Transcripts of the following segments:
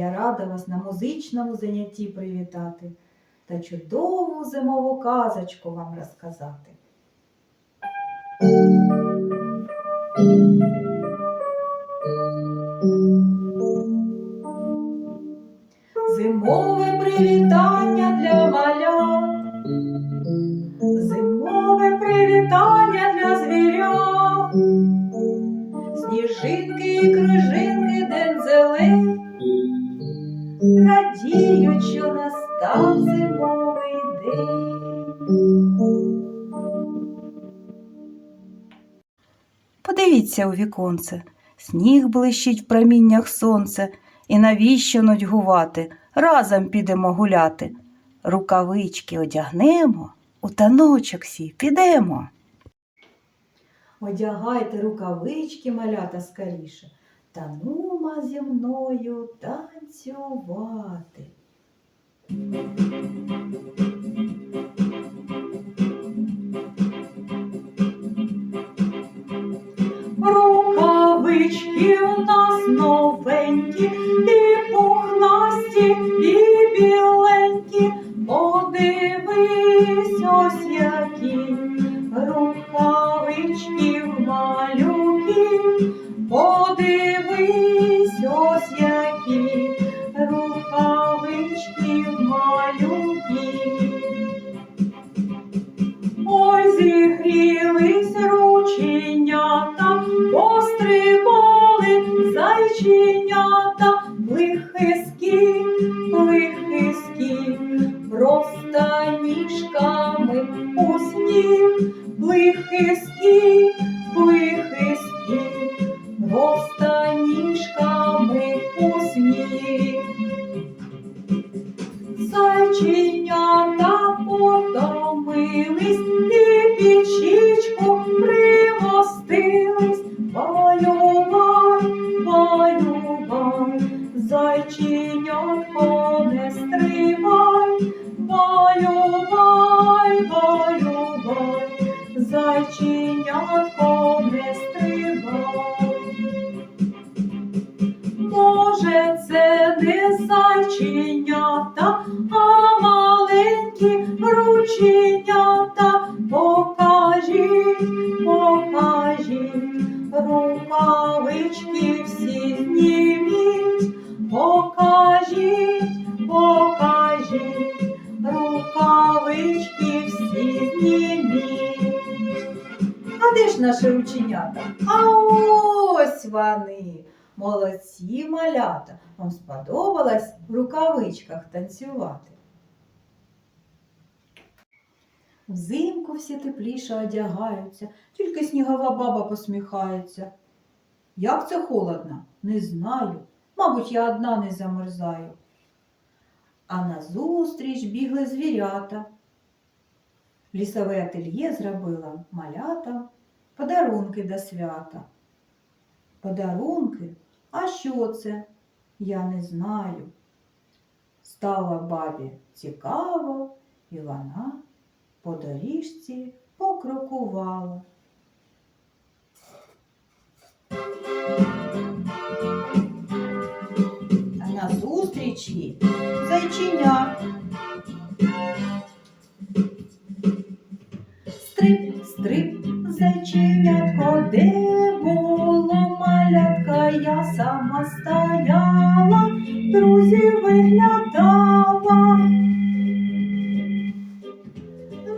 Я рада вас на музичному занятті привітати та чудову зимову казочку вам розказати. Зимове привітання Подивіться у віконце, сніг блищить в проміннях сонця, і навіщо нудьгувати, разом підемо гуляти. Рукавички одягнемо, у таночок сі підемо. Одягайте рукавички, малята, скоріше, та нума зі мною танцювати. Рукавички у лихиські, лихиські, просто ніжками у сніг. Зайченята потомились і пічічку примостились. Баю-бай, баю-бай, зайченятко не. Баю-бай, баю-бай, зайченятко не стрибай. Може, це не зайченята, а маленькі рученята. Рученята? А ось вони. Молодці малята. Вам сподобалось в рукавичках танцювати. Взимку всі тепліше одягаються, тільки снігова баба посміхається. Як це холодно? Не знаю. Мабуть, я одна не замерзаю. А назустріч бігли звірята. Лісове ательє зробила малята подарунки до свята. Подарунки? А що це? Я не знаю. Стало бабі цікаво, і вона по доріжці покрокувала. А назустріч їй зайчиня. Виглядала.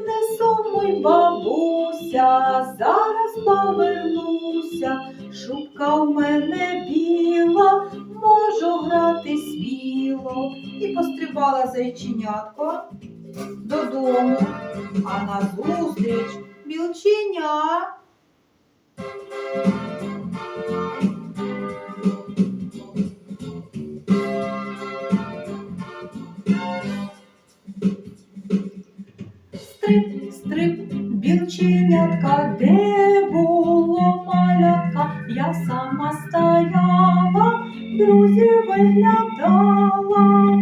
Не сумуй, бабуся, зараз повернуся, шубка в мене біла, можу грати сміло. І пострибала зайченятко додому, а назустріч білченя. Білченятка, де було малятка, я сама стояла, друзів виглядала.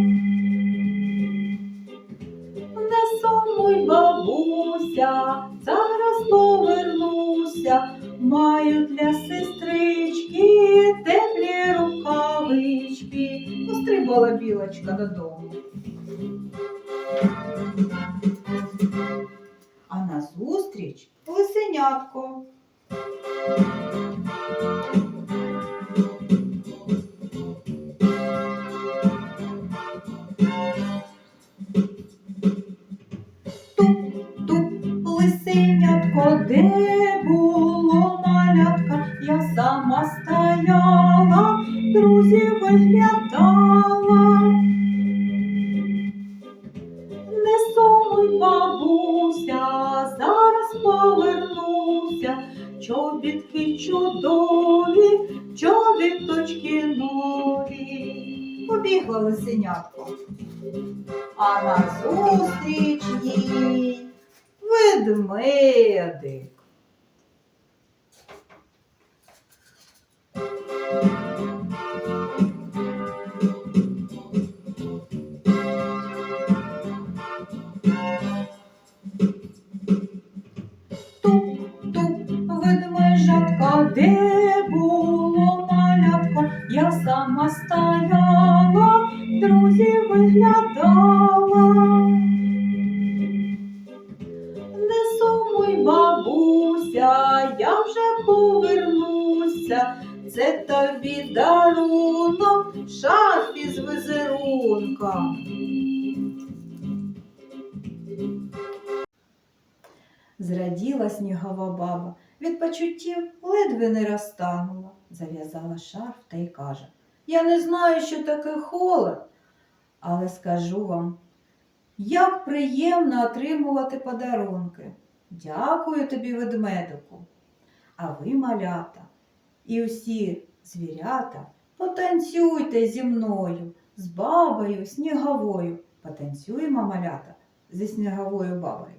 Не сумуй, бабуся, зараз повернуся, маю для сестрички теплі рукавички. Пострибала білочка додому. Я сама стояла, друзів виглядала. Не сумуй, бабуся, зараз повернуся, чобітки чудові, чобіточки нові. Побігла лисенятко. А назустріч їй ведмедик. Туп-туп, ведмежатка, де шарф із візерунком. Зраділа снігова баба, від почуттів ледве не розтанула, зав'язала шарф та й каже Я не знаю, що таке холод, але скажу вам, як приємно отримувати подарунки. Дякую тобі, ведмедику. А ви, малята, і усі звірята, потанцюйте зі мною, з бабою сніговою. Потанцюємо, малята, зі сніговою бабою.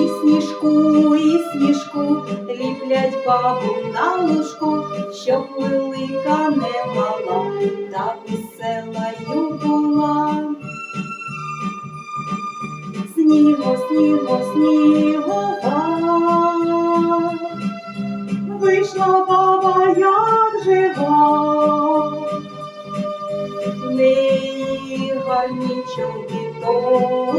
І сніжку, і сніжку ліплять бабу на лужку, щоб велика не мала, та веселою була. Сніго, сніго, снігова, вийшла баба, як жива, неї гарні чобіточки,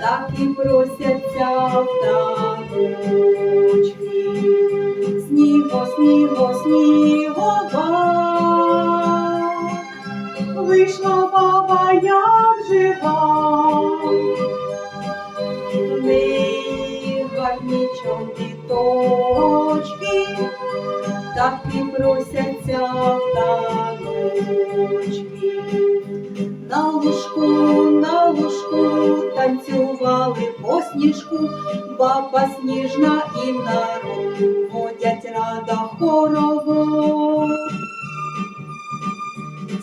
так і просяться в таночки. Сніго, сніго, снігова, вийшла баба, як жива, чобіточки, так і просяться в. На лужку, на лужку танцювали по сніжку, баба сніжна і народ ходять рада хорово.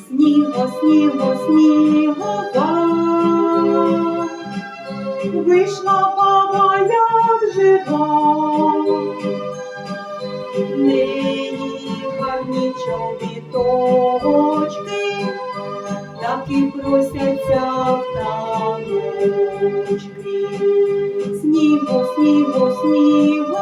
Сніго, сніго, снігова, вийшла баба, як жива, просяться в с Сніго, с снігова,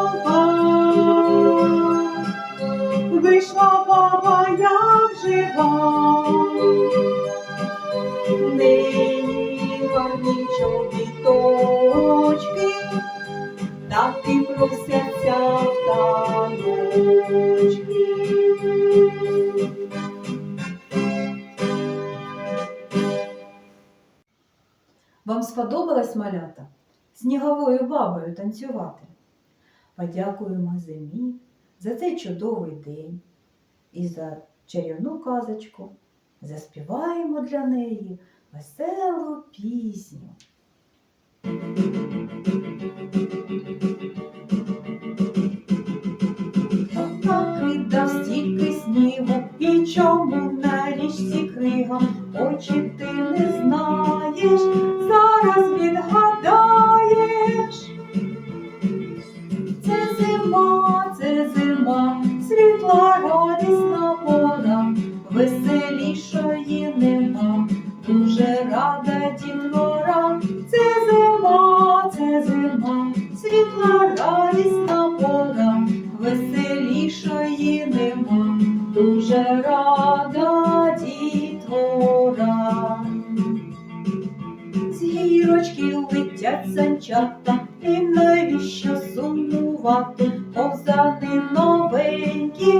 сподобалось малята сніговою бабою танцювати? Подякуємо зимі за цей чудовий день і за чарівну казочку. Заспіваємо для неї веселу пісню. Стільки і чому на річці крига? Очі ти не знаєш, зараз відгадаєш. Дуже рада дітвора. З гірочки летять санчата, і навіщо сумувати, ковзани новенькі,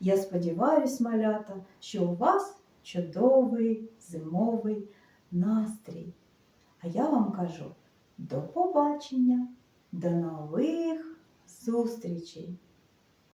Я сподіваюсь, малята, що у вас чудовий зимовий настрій. А я вам кажу до побачення, до нових зустрічей!